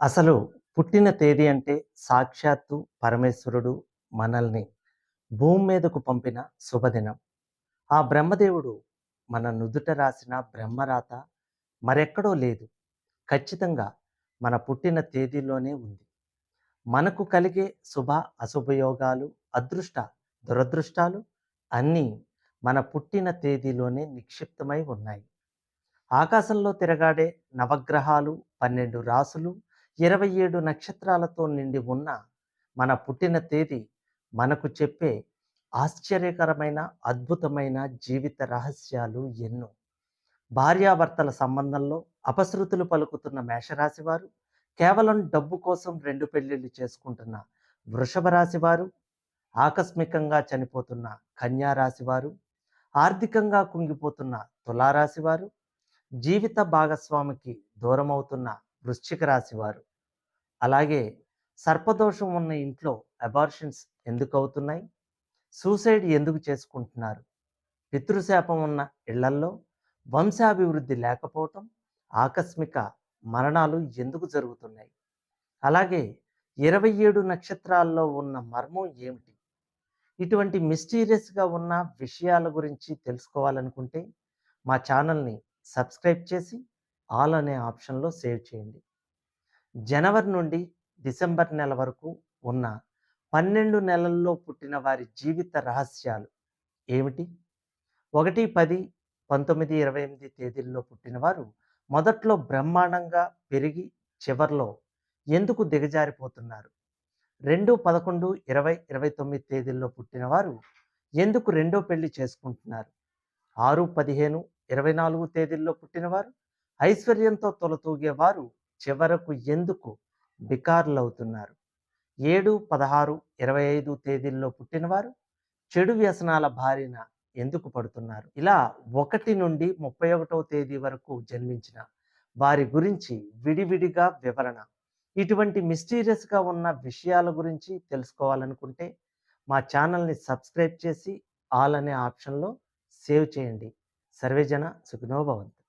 అసలు పుట్టిన తేదీ అంటే సాక్షాత్తు పరమేశ్వరుడు మనల్ని భూమి మీదకు పంపిన శుభదినం. ఆ బ్రహ్మదేవుడు మన నుదుట రాసిన బ్రహ్మరాత మరెక్కడో లేదు. ఖచ్చితంగా మన పుట్టిన తేదీలోనే ఉంది. మనకు కలిగే శుభ అశుభయోగాలు అదృష్ట దురదృష్టాలు అన్నీ మన పుట్టిన తేదీలోనే నిక్షిప్తమై ఉన్నాయి. ఆకాశంలో తిరగాడే నవగ్రహాలు పన్నెండు రాసులు ఇరవై ఏడు నక్షత్రాలతో నిండి ఉన్న మన పుట్టిన తేదీ మనకు చెప్పే ఆశ్చర్యకరమైన అద్భుతమైన జీవిత రహస్యాలు ఎన్నో. భార్యాభర్తల సంబంధంలో అపశృతులు పలుకుతున్న మేషరాశి వారు కేవలం డబ్బు కోసం రెండు పెళ్ళిళ్ళు చేసుకుంటున్న వృషభ రాశి వారు ఆకస్మికంగా చనిపోతున్న కన్యా రాశి వారు ఆర్థికంగా కుంగిపోతున్న తులారాశి వారు జీవిత భాగస్వామికి దూరమవుతున్న వృశ్చిక రాశి వారు అలాగే సర్పదోషం ఉన్న ఇంట్లో అబార్షన్స్ ఎందుకు అవుతున్నాయి సూసైడ్ ఎందుకు చేసుకుంటున్నారు? పితృశాపం ఉన్న ఇళ్ళల్లో వంశాభివృద్ధి లేకపోవటం ఆకస్మిక మరణాలు ఎందుకు జరుగుతున్నాయి? అలాగే ఇరవై ఏడు నక్షత్రాల్లో ఉన్న మర్మం ఏమిటి? ఇటువంటి మిస్టీరియస్గా ఉన్న విషయాల గురించి తెలుసుకోవాలనుకుంటే మా ఛానల్ని సబ్స్క్రైబ్ చేసి ఆల్ అనే ఆప్షన్లో సేవ్ చేయండి. జనవరి నుండి డిసెంబర్ నెల వరకు ఉన్న పన్నెండు నెలల్లో పుట్టిన వారి జీవిత రహస్యాలు ఏమిటి? ఒకటి పది పంతొమ్మిది ఇరవై ఎనిమిది తేదీల్లో పుట్టినవారు మొదట్లో బ్రహ్మాండంగా పెరిగి చివర్లో ఎందుకు దిగజారిపోతున్నారు? రెండు పదకొండు ఇరవై ఇరవై తొమ్మిది తేదీల్లో పుట్టినవారు ఎందుకు రెండో పెళ్ళి చేసుకుంటున్నారు? ఆరు పదిహేను ఇరవై నాలుగు తేదీల్లో పుట్టినవారు ఐశ్వర్యంతో తొలతూగేవారు చివరకు ఎందుకు బికారులవుతున్నారు? ఏడు పదహారు ఇరవై ఐదు తేదీల్లో పుట్టినవారు? చెడు వ్యసనాల బారిన ఎందుకు పడుతున్నారు? ఇలా ఒకటి నుండి ముప్పై ఒకటవ తేదీ వరకు జన్మించిన వారి గురించి విడివిడిగా వివరణ. ఇటువంటి మిస్టీరియస్గా ఉన్న విషయాల గురించి తెలుసుకోవాలనుకుంటే మా ఛానల్ని సబ్స్క్రైబ్ చేసి ఆల్ అనే ఆప్షన్లో సేవ్ చేయండి. సర్వేజన సుఖినోభవంతు